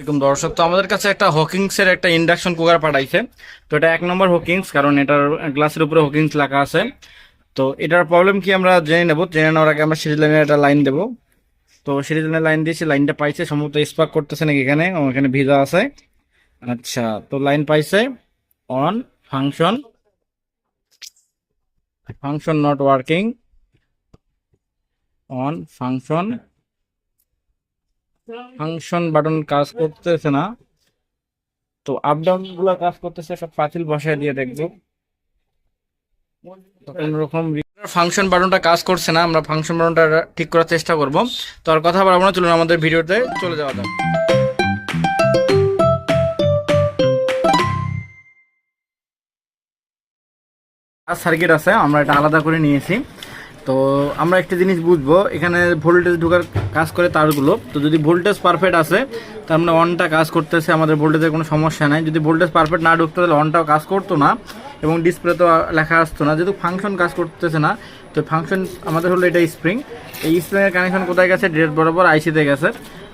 এরকম দর্শক, তো আমাদের কাছে একটা হকিংস এর একটা ইন্ডাকশন কুকার পাঠাইছে। তো এটা এক নম্বর হকিংস কারণ এটার গ্লাসের উপরে হকিংস লেখা আছে। তো এটার প্রবলেম কি আমরা জেনে নেব, জেনে নেওয়ার আগে আমরা সিরিজ লাইনের একটা লাইন দেবো। তো সিরিজ লাইনের লাইন দিয়েছি লাইনটা পাইছে, সম্ভবত স্পার্ক করতেছে নাকি এখানে এখানে ভিজা আছে। আচ্ছা তো লাইন পাইছে on function function not working on function function button কাজ করতেছে না। তো আপ ডাউনগুলো কাজ করতেছে, সব পাতিল বসায় দিয়ে দেখব। ফাংশন বাটনটা কাজ করছে না, আমরা ফাংশন বাটনটা ঠিক করার চেষ্টা করব। তো আর কথা বলব না, চলুন আমাদের ভিডিওতে চলে যাওয়া যাক। সার্কিট আছে, আমরা এটা আলাদা করে নিয়েছি। তো আমরা একটা জিনিস বুঝব, এখানে ভোল্টেজ ঢোকার কাজ করে তারগুলো। তো যদি ভোল্টেজ পারফেক্ট আছে, তার মানে অনটা কাজ করতেছে, আমাদের ভোল্টেজের কোনো সমস্যা নাই। যদি ভোল্টেজ পারফেক্ট না ঢুকতে, তাহলে অনটাও কাজ করতো না, এবং ডিসপ্লে তো লেখা আসতো না। যেহেতু ফাংশন কাজ করতেছে না, তো ফাংশন আমাদের হলো এটা স্প্রিং এই স্প্রিংয়ের কানেকশন কোথায় গেছে? ডেট বরাবর আইসিতে গেছে।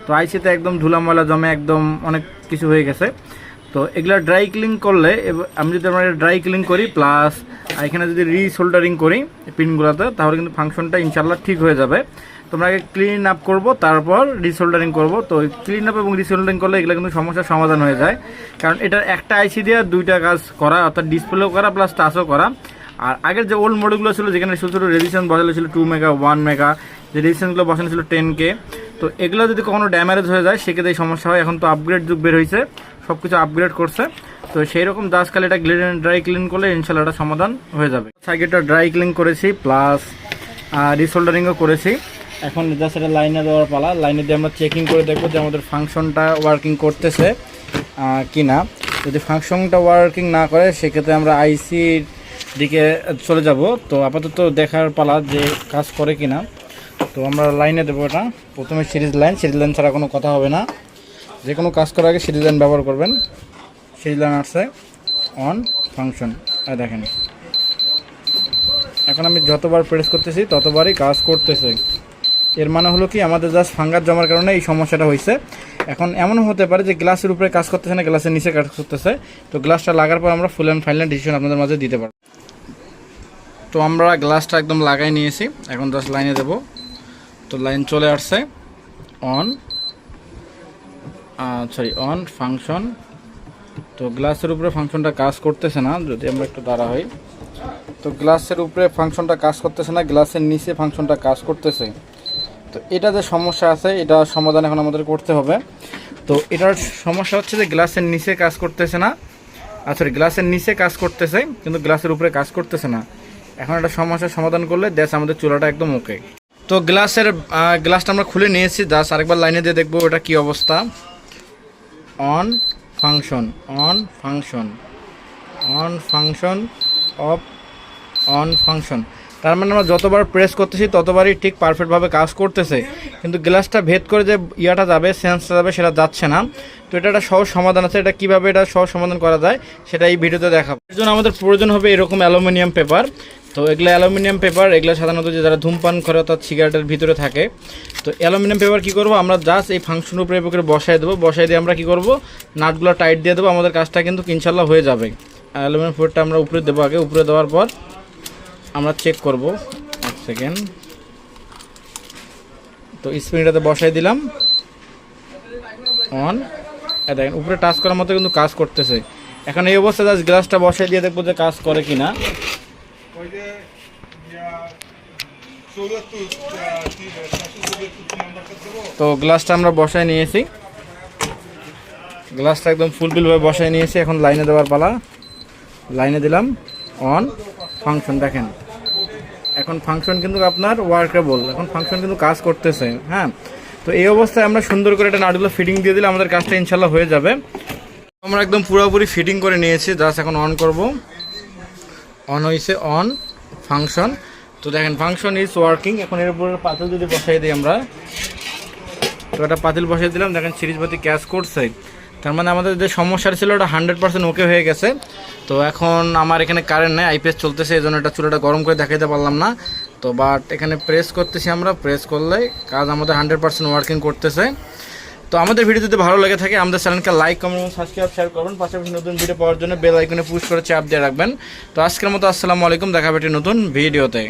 তো আইসিতে একদম ধুলা ময়লা জমে একদম অনেক কিছু হয়ে গেছে। তো এগুলা ড্রাই ক্লিন করলে আমি যদি আমরা ড্রাই ক্লিন করি প্লাস এখানে যদি রিসোল্ডারিং করি পিনগুলোতে তাহলে কিন্তু ফাংশনটা ইনশাল্লাহ ঠিক হয়ে যাবে। তোমরা আগে ক্লিন আপ করব, তারপর রিসোল্ডারিং করব। তো ক্লিন আপ এবং রিসোল্ডারিং করলে এগুলো কিন্তু সমস্যার সমাধান হয়ে যায়। কারণ এটার একটা আইসি দিয়ে দুইটা কাজ করা, অর্থাৎ ডিসপ্লেও করা প্লাস টাচও করা। আর আগের যে ওল্ড মডেলগুলো ছিল, যেখানে ছোটো ছোটো রেজিস্ট্যান্স বসানো ছিল টু মেগা ওয়ান মেগা যে রেজিস্ট্যান্সগুলো বসানো ছিল টেন কে তো এগুলো যদি কখনো ড্যামেজ হয়ে যায়, সেক্ষেত্রে সমস্যা হয়। এখন তো আপগ্রেড যুগ বের হয়েছে সব কিছু আপগ্রেড করছে। তো সেই রকম দাস খালি এটা ড্রাই ক্লিন করলে ইনশাল্লাহ সমাধান হয়ে যাবে। সাইকেলটা ড্রাই ক্লিন করেছি প্লাস রিসোল্ডারিংও করেছি। এখন জাস্ট এটা লাইনে দেওয়ার পালা। লাইনে দিয়ে আমরা চেকিং করে দেখব যে আমাদের ফাংশনটা ওয়ার্কিং করতেছে কি না যদি ফাংশনটা ওয়ার্কিং না করে, সেক্ষেত্রে আমরা আইসির দিকে চলে যাব। তো আপাতত দেখার পালা যে কাজ করে কি না তো আমরা লাইনে দেবো এটা। প্রথমে সিরিজ লাইন সিরিজ লাইন ছাড়া কোনো কথা হবে না। যে কোনো কাজ করার আগে সিরিজ লাইন ব্যবহার করবেন। সিরিজ লাইন আসছে অন ফাংশন আর দেখেন। এখন আমি যতবার প্রেস করতেছি, ততবারই কাজ করতেছে। এর মানে হলো কি, আমাদের জাস্ট ফাঙ্গার জমার কারণে এই সমস্যাটা হয়েছে। এখন এমনও হতে পারে যে গ্লাসের উপরে কাজ করতেছে না গ্লাসের নিচে কাজ করতেছে। তো গ্লাসটা লাগার পর আমরা ফুল অ্যান্ড ফাইনাল ডিসিশন আপনাদের মাঝে দিতে পারব। তো আমরা গ্লাসটা একদম লাগাই নিয়েছি। এখন জাস্ট লাইনে দেব। তো লাইন চলে আসছে অন সরি অন ফাংশন তো গ্লাসের উপরে ফাংশনটা কাজ করতেছে না, যদি আমরা একটু দাঁড়া হই। তো গ্লাসের উপরে ফাংশনটা কাজ করতেছে না গ্লাসের নিচে ফাংশনটা কাজ করতেছে। তো এটা যে সমস্যা আছে, এটা সমাধান এখন আমাদের করতে হবে। তো এটার সমস্যা হচ্ছে যে গ্লাসের নিচে কাজ করতেছে না। সরি গ্লাসের নিচে কাজ করতেছে, কিন্তু গ্লাসের উপরে কাজ করতেছে না। এখন একটা সমস্যার সমাধান করলে দেশ আমাদের চুলাটা একদম ওকে তো গ্লাসের গ্লাসটা আমরা খুলে নিয়েছি জাস্ট আরেকবার লাইনে দিয়ে দেখব ওটা কি অবস্থা। On function on function on function off on function. তার মানে আমরা যতবার প্রেস করতেছি, ততবারই ঠিক পারফেক্টভাবে কাজ করতেছে। কিন্তু গ্লাসটা ভেদ করে যে ইয়াটা যাবে সেন্সটা যাবে, সেটা যাচ্ছে না। তো এটা একটা সহজ সমাধান আছে। এটা কীভাবে এটা সহজ সমাধান করা যায়, সেটা এই ভিডিওতে দেখাবো। এর জন্য আমাদের প্রয়োজন হবে এরকম অ্যালুমিনিয়াম পেপার। তো এগুলো অ্যালুমিনিয়াম পেপার, এগুলো সাধারণত যে যারা ধূমপান করে অর্থাৎ সিগারেটের ভিতরে থাকে। তো অ্যালুমিনিয়াম পেপার কি করব? আমরা জাস্ট এই ফাংশন উপরে উপরে বসায় দেবো। বসায় দিয়ে আমরা কি করব? নাটগুলো টাইট দিয়ে দেবো। আমাদের কাজটা কিন্তু ইনশাল্লাহ হয়ে যাবে। অ্যালুমিনিয়াম পেপারটা আমরা উপরে দেবো আগে। উপরে দেওয়ার পর আমরা চেক করব। এক সেকেন্ড তো স্প্রিংটাতে বসাই দিলাম। অন দেখেন, উপরে টাচ করার মতো কিন্তু কাজ করতেছে। এখন এই অবস্থায় জাস্ট গ্লাসটা বসাই দিয়ে দেখব যে কাজ করে কিনা। Pode তো গ্লাসটা আমরা বসায় নিয়েছি। গ্লাসটা একদম ফুল বিলভাবে বসায় নিয়েছি। এখন লাইনে দেওয়ার পালা। লাইনে দিলাম অন ফাংশন দেখেন। এখন ফাংশন কিন্তু আপনার ওয়ার্কেবল এখন ফাংশন কিন্তু কাজ করতেছে হ্যাঁ। তো এই অবস্থায় আমরা সুন্দর করে একটা নাটগুলো ফিটিং দিয়ে দিলে আমাদের কাজটা ইনশাল্লাহ হয়ে যাবে। আমরা একদম পুরোপুরি ফিটিং করে নিয়েছি জাস্ট এখন অন করব। অন হয়েছে অন ফাংশন তো দেখেন ফাংশন ইজ ওয়ার্কিং এখন এর উপরে পাথর যদি বসাই দিই আমরা, তো একটা পাতিল বসিয়ে দিলাম। দেখেন, সিরিজবাতি ক্যাশ করছে। তার মানে আমাদের যে সমস্যাটা ছিল, ওটা হান্ড্রেড পার্সেন্ট ওকে হয়ে গেছে। তো এখন আমার এখানে কারেন্ট নেই আইপিএস চলতেছে, এই জন্য এটা চুলাটা গরম করে দেখাইতে পারলাম না। তো বাট এখানে প্রেস করতেছি আমরা। প্রেস করলে কাজ আমাদের হান্ড্রেড পার্সেন্ট ওয়ার্কিং করতেছে। তো আমাদের ভিডিও যদি ভালো লাগে থাকে, আমাদের চ্যানেলকে লাইক কমেন্ট এবং সাবস্ক্রাইব শেয়ার করবেন পাশাপাশি নতুন ভিডিও পাওয়ার জন্য বেল আইকনে পুশ করে চাপ দিয়ে রাখবেন। তো আজকের মতো আসসালামু আলাইকুম, দেখা হবে নতুন ভিডিওতে